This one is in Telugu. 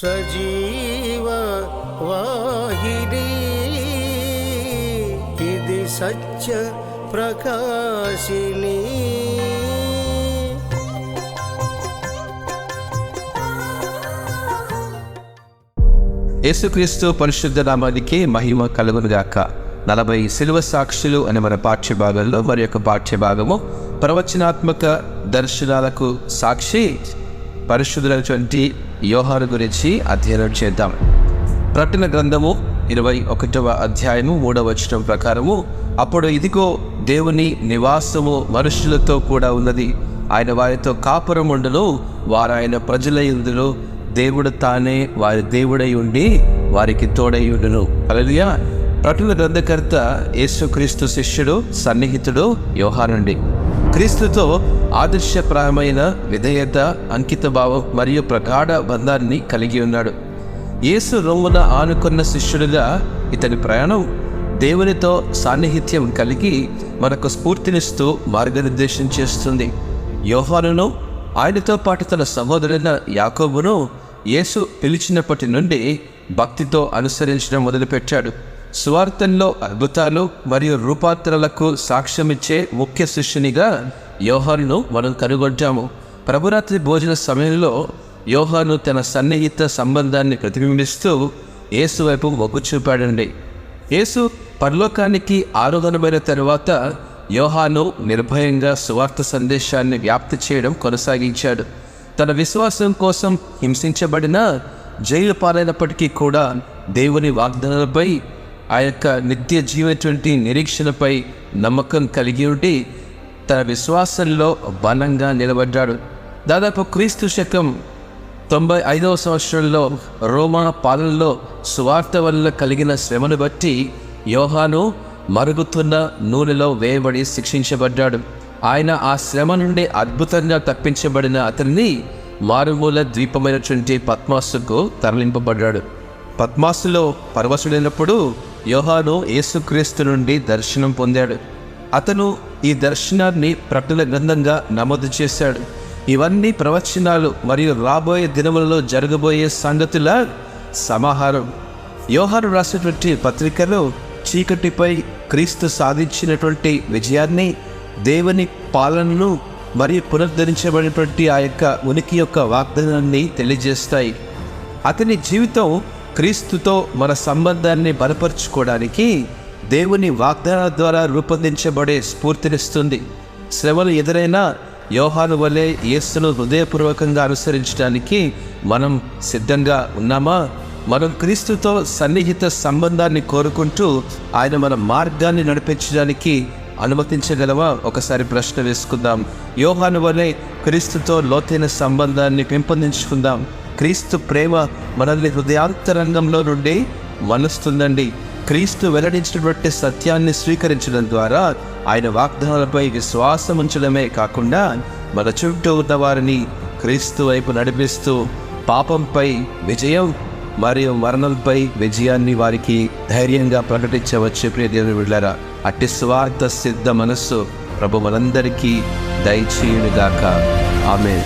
సజీవ వాహిని ఇది సత్య ప్రకాశిని యేసుక్రీస్తు పరిశుద్ధ నామానికి మహిమ కలుగునుగాక. నలభై సిలువ సాక్షులు అనే మన పాఠ్య భాగంలో మరి యొక్క పాఠ్యభాగము ప్రవచనాత్మక దర్శనాలకు సాక్షి పరిశుద్ధులైనటువంటి యోహారు గురించి అధ్యయనం చేద్దాం. ప్రకటన గ్రంథము ఇరవై ఒకటవ అధ్యాయము మూడవ వచనం ప్రకారము అప్పుడు ఇదిగో దేవుని నివాసము మనుషులతో కూడా ఉన్నది. ఆయన వారితో కాపురం ఉండను వారు ఆయన ప్రజల ఇందులో దేవుడు తానే వారి దేవుడై ఉండి వారికి తోడై ఉండును. అలలియా ప్రకటన గ్రంథకర్త యేసుక్రీస్తు శిష్యుడు సన్నిహితుడు యోహానండి. క్రీస్తుతో ఆదర్శప్రాయమైన విధేయత అంకితభావం మరియు ప్రగాఢ బంధాన్ని కలిగి ఉన్నాడు. యేసు రొమ్మున ఆనుకున్న శిష్యుడిగా ఇతని ప్రయాణం దేవునితో సాన్నిహిత్యం కలిగి మనకు స్ఫూర్తినిస్తూ మార్గనిర్దేశం చేస్తుంది. యోహానును ఆయనతో పాటు తన సహోదరుల యాకోబును యేసు పిలిచినప్పటి నుండి భక్తితో అనుసరించడం మొదలుపెట్టాడు. స్వార్థంలో అద్భుతాలు మరియు రూపాంతరాలకు సాక్ష్యమిచ్చే ముఖ్య శిష్యునిగా యోహానును మనం కనుగొంటాము. ప్రభురాత్రి భోజన సమయంలో యోహాను తన సన్నిహిత సంబంధాన్ని ప్రతిబింబిస్తూ యేసు వైపు మొగ్గు చూపాడండి. యేసు పరలోకానికి ఆరోహణమైన తరువాత యోహాను నిర్భయంగా సువార్త సందేశాన్ని వ్యాప్తి చేయడం కొనసాగించాడు. తన విశ్వాసం కోసం హింసించబడిన జైలు పాలైనప్పటికీ కూడా దేవుని వాగ్దానాలపై ఆ యొక్క నిత్య జీవటువంటి నిరీక్షణపై నమ్మకం కలిగి ఉండి తన విశ్వాసంలో బలంగా నిలబడ్డాడు. దాదాపు క్రీస్తు శకం తొంభై ఐదవ సంవత్సరంలో రోమా పాలనలో సువార్త వల్ల కలిగిన శ్రమను బట్టి యోహాను మరుగుతున్న నూనెలో వేయబడి శిక్షించబడ్డాడు. ఆయన ఆ శ్రమ నుండి అద్భుతంగా తప్పించబడిన అతన్ని మారుమూల ద్వీపమైనటువంటి పద్మాసుకు తరలింపబడ్డాడు. పద్మాసులో పరవశుడైనప్పుడు యోహాను యేసుక్రీస్తు నుండి దర్శనం పొందాడు. అతను ఈ దర్శనాన్ని ప్రకటన గ్రంథంగా నమోదు చేశాడు. ఇవన్నీ ప్రవచనాలు మరియు రాబోయే దినములలో జరగబోయే సంగతుల సమాహారం. యోహాను రాసినటువంటి పత్రికలో చీకటిపై క్రీస్తు సాధించినటువంటి విజయాన్ని దేవుని పాలనను మరియు పునరుద్ధరించబడినటువంటి ఆ యొక్క ఉనికి యొక్క వాగ్దానాన్ని తెలియజేస్తాయి. అతని జీవితం క్రీస్తుతో మన సంబంధాన్ని బలపరుచుకోవడానికి దేవుని వాగ్దానాల ద్వారా రూపొందించబడే స్ఫూర్తినిస్తుంది. శ్రమలు ఎదురైనా యోహాను వలె యేసును హృదయపూర్వకంగా అనుసరించడానికి మనం సిద్ధంగా ఉన్నామా? మనం క్రీస్తుతో సన్నిహిత సంబంధాన్ని కోరుకుంటూ ఆయన మన మార్గాన్ని నడిపించడానికి అనుమతించగలవా? ఒకసారి ప్రశ్న వేసుకుందాం. యోహాను వలె క్రీస్తుతో లోతైన సంబంధాన్ని పెంపొందించుకుందాం. క్రీస్తు ప్రేమ మనల్ని హృదయాంతరంగంలో నుండి మలుస్తుందండి. క్రీస్తు వెల్లడించినటువంటి సత్యాన్ని స్వీకరించడం ద్వారా ఆయన వాగ్దానాలపై విశ్వాసం ఉంచడమే కాకుండా మన చుట్టూ ఉన్న వారిని క్రీస్తు వైపు నడిపిస్తూ పాపంపై విజయం మరియు మరణంపై విజయాన్ని వారికి ధైర్యంగా ప్రకటించవచ్చు ప్రియ దేవుని అట్టి స్వార్థ సిద్ధ మనస్సు ప్రభు మనందరికీ దయచేయునుగాక. ఆమె